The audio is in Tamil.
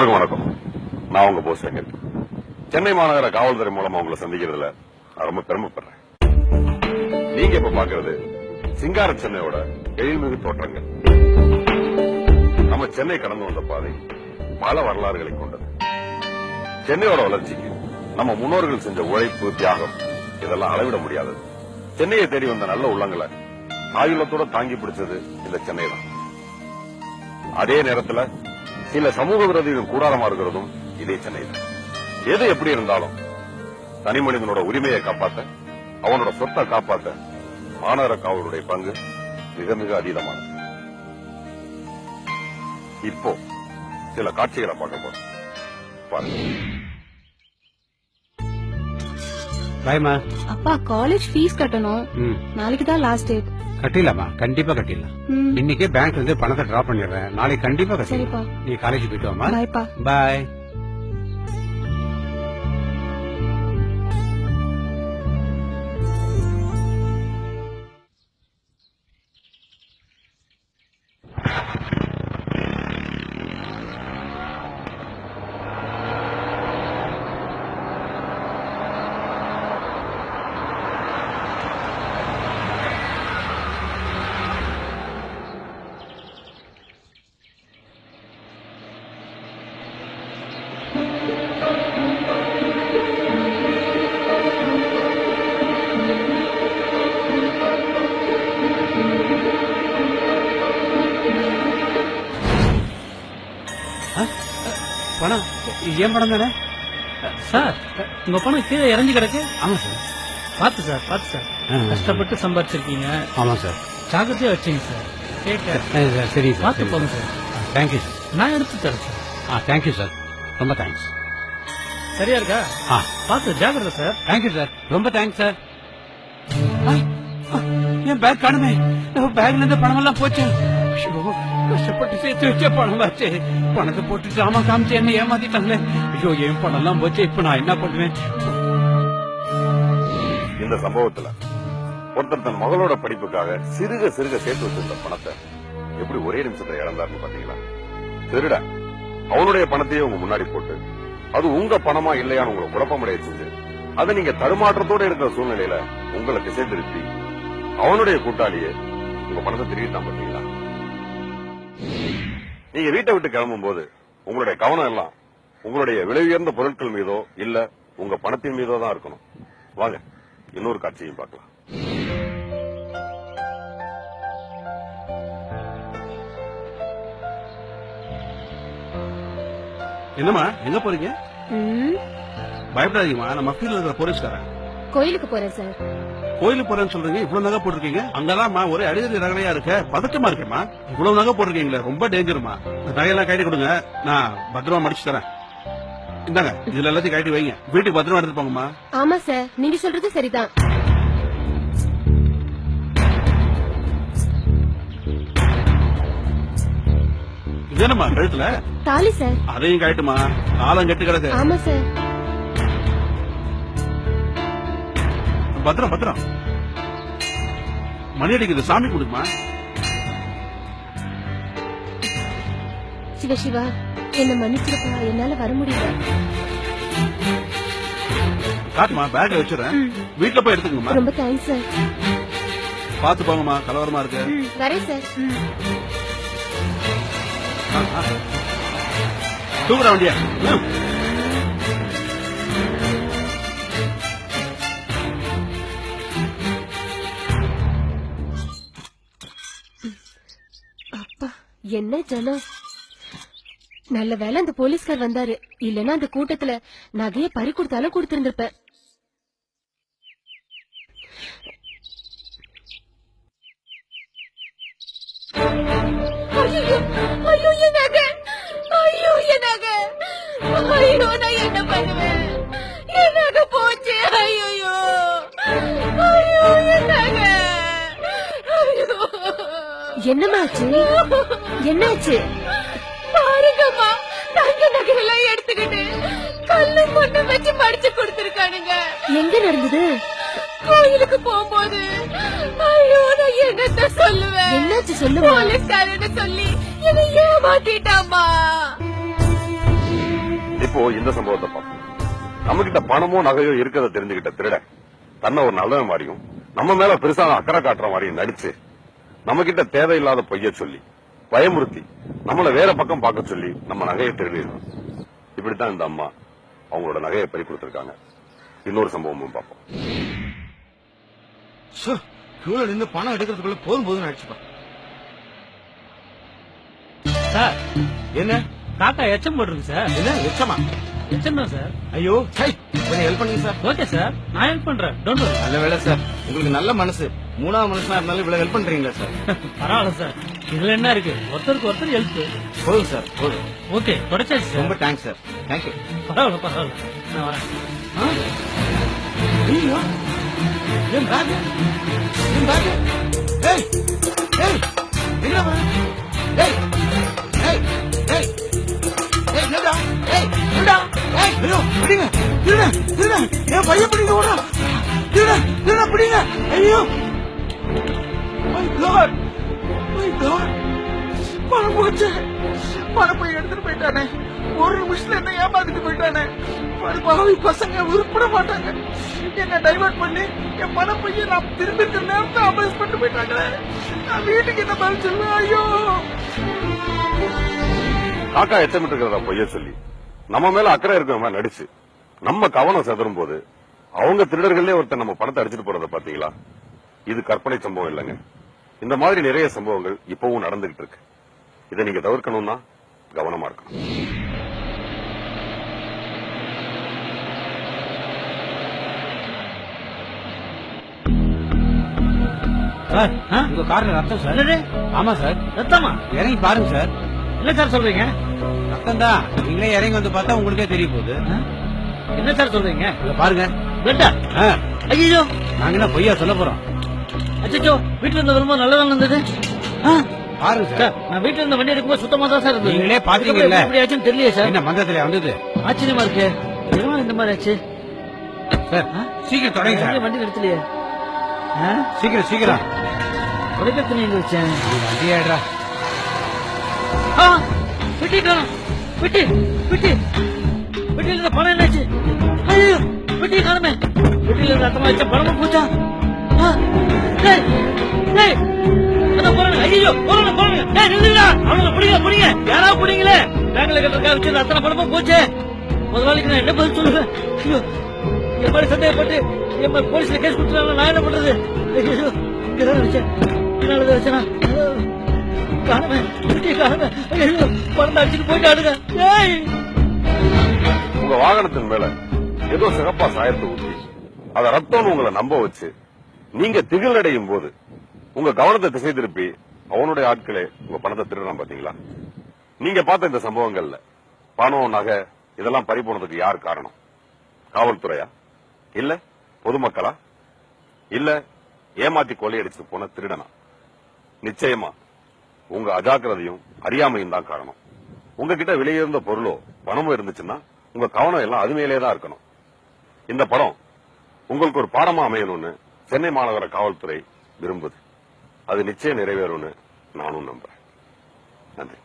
எல்லாருக்கும் வணக்கம். நான் உங்க போஸ் செங்கல் சென்னை மாநகர காவல்துறை மூலமா உங்களை சந்திக்கிறதுல ரொம்ப பெருமைப்படுறேன். நீங்க இப்ப பாக்குறது சிங்கார சென்னையோட எழில்மிகு தோற்றங்கள். நம்ம சென்னை கடந்து வந்த பாதை பல வரலாறுகளை கொண்டது. சென்னையோட வளர்ச்சிக்கு நம்ம முன்னோர்கள் செஞ்ச உழைப்பு தியாகம் இதெல்லாம் அளவிட முடியாதது. சென்னையை தேடி வந்த நல்ல உள்ளங்களை ஆயுளத்தோட தாங்கி பிடிச்சது இந்த சென்னை தான். அதே நேரத்துல சில சமூக விரோதிகள் கூடாரமா இருக்கிறதும் இதே சென்னை தான் எது எப்படி இருந்தாலும் தனி மனிதனோட உரிமையை காப்பாத்த அவனோட சொத்தை காப்பாத்த மாநகர காவலுடைய பங்கு மிக மிக அதீதமானது. இப்போ சில காட்சிகளை பார்க்க போறோம். பாருங்க. பாய்மா அப்பா காலேஜ் ஃபீஸ் கட்டணும். நாளைக்கு தான் லாஸ்ட் டேட் கட்டிடலாமா? கண்டிப்பா கட்டிடலாம். இன்னைக்கே பேங்க் வந்து பணத்தை டிரா பண்ணிடுறேன். நாளைக்கு கண்டிப்பா கட்டிடலாம். நீ காலேஜ் போயிட்டு வாமா பாய் ஏன் பணம் தானே? சார் உங்க பணம் கீழே இறங்கி கிடக்கு. ஆமா சார். பார்த்து சார் பார்த்து சார். கஷ்டப்பட்டு சம்பாதிச்சிருக்கீங்க ஆமா சார். ஜாக்கிரதையா வச்சுங்க சார். டேக் கேர் ஆ, சார், பார்த்து போங்க சார். Thank you sir. நான் எடுத்து தரேன் சார். ஆ தேங்க்யூ சார். ரொம்ப தேங்க்ஸ் சரியா இருக்கா? ஆ. பார்த்து ஜாக்கிரதை சார். Thank you sir. ரொம்ப தேங்க்ஸ் சார். என் பேக் காணுமே. பேக்ல இருந்து பணம் எல்லாம் போச்சு. கஷ்டப்பட்டு சேர்த்து வச்ச பணம் ஆச்சு பணத்தை போட்டு ஜாமா காமிச்சு என்ன ஏமாத்திட்டாங்களே. ஐயோ என் பணம் எல்லாம் போச்சு இப்ப நான் என்ன பண்ணுவேன் இந்த சம்பவத்துல ஒருத்தர் தன் மகளோட படிப்புக்காக சிறுக சிறுக சேர்த்து வச்சிருந்த பணத்தை எப்படி ஒரே நிமிஷத்துல இழந்தாருன்னு பாத்தீங்களா? திருட அவனுடைய பணத்தையே உங்க முன்னாடி போட்டு அது உங்க பணமா இல்லையான்னு உங்களை குழப்பமடைய செஞ்சு அதை நீங்க தடுமாற்றத்தோட இருக்கிற சூழ்நிலையில உங்களை திசை திருப்பி அவனுடைய கூட்டாளியே உங்க பணத்தை திருடிட்டான் பாத்தீங்களா? நீங்க வீட்டை விட்டு கிளம்பும் போது உங்களுடைய கவனம் எல்லாம் உங்களுடைய விலை உயர்ந்த பொருட்கள் மீதோ இல்ல உங்க பணத்தின் மீதோ தான் இருக்கணும். வாங்க இன்னொரு காட்சியும் பார்க்கலாம். என்னம்மா எங்க போறீங்க? ம். பயப்படாதீங்கம்மா நம்ம ஃபீல்ட்ல இருக்கிற போலீஸ்காரன். கோயிலுக்கு போறேன் சார். கோயிலுக்கு போறேன்னு சொல்றீங்க? இவ்வளவு நகை போட்டிருக்கீங்க? அங்கதான்மா ஒரே அடிதடி ரகலையா இருக்க. பதட்டமா இருக்கேம்மா. இவ்வளவு நகை போட்டிருக்கீங்களே ரொம்ப டேஞ்சருமா இந்த நகையெல்லாம் கட்டி கொடுங்க. நான் பத்திரமா மடிச்சு தரேன். இந்தாங்க இதுல எல்லாத்தையும் கட்டி வைங்க. வீட்டுக்கு பத்திரமா எடுத்துட்டு போங்கம்மா. ஆமா சார். நீங்க சொல்றது சரிதான். இது என்னம்மா கழுத்துல? தாலி சார். அதையும் கட்டுமா காலம் கெட்டு கிடக்கு. ஆமா சார். பத்திரம் பத்திரம். மணி அடிக்குது சாமி கொடுக்குமா சிவ சிவா என்ன மன்னிச்சிருப்பா என்னால வர முடியல. காட்டுமா பேக்ல வச்சுறேன் வீட்டுல போய் எடுத்துக்கங்கம்மா ரொம்ப தேங்க்ஸ் சார் பாத்து போங்கம்மா கலவரமா இருக்கு. வரேன் சார் ம். தூக்குற வண்டியா. என்ன ஜனம்? நல்ல வேலை அந்த போலீஸ்கார் வந்தாரு. இல்லனா அந்த கூட்டத்துல நகைய பறி கொடுத்தாலும் கொடுத்திருந்திருப்பேன் என்ன பண்ணுவேன்? போச்சு. ஐயோ என்னமாச்சு என்னாச்சு? பாருங்கம்மா தங்க நகையெல்லாம் எடுத்துக்கிட்டு கல்லு பொண்ணு வச்சு படிச்சு கொடுத்திருக்கானுங்க. எங்க நடந்தது? கோயிலுக்கு போகும்போது ஐயோ நான் என்னத்த சொல்லுவேன்? என்னாச்சு சொல்லுமா? போலீஸ்காரன்னு சொல்லி என்னை ஏமாத்திட்டாமா இப்போ இந்த சம்பவத்தை பார்ப்போம். நம்ம கிட்ட பணமோ நகையோ இருக்கிறத தெரிஞ்சுக்கிட்ட திருடன் தன்னை ஒரு நல்லவன் மாதிரியும் நம்ம மேல பெருசான அக்கறை காட்டுற மாதிரியும் நடிச்சு நம்ம கிட்ட தேவையில்லாத பொய்ய சொல்லி பயமுறுத்தி நம்மள வேற பக்கம் பார்க்க சொல்லி நம்ம நகையை திருடிடுறோம். இப்படித்தான் இந்த அம்மா அவங்களோட நகையை பறி கொடுத்திருக்காங்க இன்னொரு சம்பவமும் பார்ப்போம். கியூல நின்று பணம் எடுக்கிறதுக்குள்ள போதும் போதும் அடிச்சுப்பான் சார் என்ன? காக்கா எச்சம் போட்டிருக்கு சார். என்ன எச்சமா? எச்சம் தான் சார் ஐயோ சை கொஞ்சம் ஹெல்ப் பண்ணுங்க சார் ஓகே சார் நான் ஹெல்ப் பண்றேன். டோன்ட் வரி நல்ல வேலை சார் உங்களுக்கு நல்ல மனசு. மூணாவது மனுஷனா இருந்தாலும் இவ்வளவு ஹெல்ப் பண்றீங்களா சார் பரவாயில்ல சார் இதுல என்ன இருக்கு? ஒருத்தருக்கு ஒருத்தர் ஹெல்ப் போதும் சார் போதும். ஓகே தொடச்சாச்சு சார் ரொம்ப தேங்க்ஸ் சார் தேங்க்யூ பரவாயில்ல பரவாயில்ல. நான் வரேன். ஐயோ. என் பேக் என் பேக் ஏய் ஏய் ஏய் ஏய் பிடிங்க திருட திருட என் பையன் பிடிங்க ஓடா திருட திருட பிடிங்க. ஐயோ. My God. My God. பணம் போச்சு பணம் போய் எடுத்துட்டு போயிட்டானே. ஒரு நிமிஷத்துல என்ன ஏமாத்திட்டு போயிட்டானே. பாவி பசங்க உருப்பிட மாட்டாங்க. என்ன டைவர்ட் பண்ணி என் பணம் போய் நான் திரும்பி இருக்கிற நேரத்தை அபேஸ் பண்ணிட்டு போயிட்டாங்களே. நான் வீட்டுக்கு என்ன பதில் சொல்லுவேன்? ஐயோ. காக்கா எச்சமிட்டு இருக்கிறத பொய்ய சொல்லி? நம்ம மேல அக்கறை இருக்கிற மாதிரி நடிச்சு நம்ம கவனம் செதறும் போது அவங்க திருடர்களே ஒருத்தர் நம்ம பணத்தை அடிச்சிட்டு போறத பாத்தீங்களா? இது கற்பனை சம்பவம் இல்லைங்க. இந்த மாதிரி நிறைய சம்பவங்கள் இப்பவும் நடந்துகிட்டு இருக்கு. இதை நீங்க தவிர்க்கணும்னா கவனமா இருக்கணும். சார்? உங்க கார்ல ரத்தம் சார்? ஆமா சார். ரத்தமா? இறங்கி பாருங்க சார். என்ன சார் சொல்றீங்க? ரத்தம் தான் நீங்களே இறங்கி வந்து பார்த்தா உங்களுக்கே தெரிய போகுது? என்ன சார் சொல்றீங்க? இங்க பாருங்க. பெட்டா? ஆ, ஐயோ நாங்க என்ன பொய்யா சொல்ல போறோம்? அச்சோ வீட்டுல இருந்து வரும்போது நல்லதா இருந்தது ஆ? பாருங்க சார். நான் வீட்டுல இருந்த வண்டி எடுக்கும்போது சுத்தமா தான் சார் இருந்தது. நீங்களே பாத்தீங்கல்ல. எப்படி ஆச்சுன்னு தெரியல சார். என்ன மந்தத்துல வந்தது? ஆச்சரியமா இருக்கு. இந்த மாதிரி ஆச்சு? சார் சீக்கிரம் தொடங்க சார். வண்டி நிறுத்தலையே? சீக்கிரம் சீக்கிரம். உடைக்க துணி எங்க வச்சேன் ஆ, பெட்டி காணோம் பெட்டி பெட்டி இருந்த பணம் என்னாச்சு ஐயோ பெட்டியை காணுமே பெட்டியில இருந்த ரத்தமா வச்ச பணமும் போச்சா ஆ, டேய், டேய், அதான் போறானுங்க. ஐயோ, போறானுங்க, போறானுங்க. டேய், நில்லுங்கடா. அவனுங்களை பிடிங்க, பிடிங்க. யாராவது பிடிங்களே. பேங்க்ல கட்டுறதுக்காக வச்சிருந்த அத்தனை பணமும் போச்சே. முதலாளிக்கு நான் என்ன பதில் சொல்லுவேன் ஐயோ, என் மாதிரி சந்தேகப்பட்டு என் மாதிரி போலீஸ்ல கேஸ் கொடுத்துருவாங்க நான் என்ன பண்றது ஐயோ இங்கதான் வச்சேன் என்னால வச்சேனா காணுமே பெட்டியை காணுமே ஐயோ பணம் அடிச்சுட்டு போயிட்டாடுங்க ஏய்! உங்க வாகனத்தின் மேல ஏதோ சிறப்பா சாயத்தை ஊற்றி அத ரத்தம் உங்களை நம்ப வச்சு நீங்க திகில் அடையும் போது உங்க கவனத்தை திசை திருப்பி அவனுடைய ஆட்களே உங்க பணத்தை திருடுறான் பாத்தீங்களா? நீங்க பார்த்த இந்த சம்பவங்கள்ல பணம் நகை இதெல்லாம் பறி போனதுக்கு யார் காரணம்? காவல்துறையா? இல்ல பொதுமக்களா? இல்ல ஏமாத்தி கொள்ளையடிச்சு போன திருடனா? நிச்சயமா உங்க அஜாக்கிரதையும் அறியாமையும் தான் காரணம். உங்ககிட்ட விலையுயர்ந்த பொருளோ பணமோ இருந்துச்சுன்னா உங்க கவனம் எல்லாம் அது மேலே தான் இருக்கணும். இந்த படம் உங்களுக்கு ஒரு பாடமா அமையணும்னு சென்னை மாநகர காவல்துறை விரும்புது. அது நிச்சயம் நிறைவேறும்னு நானும் நம்புறேன். நன்றி.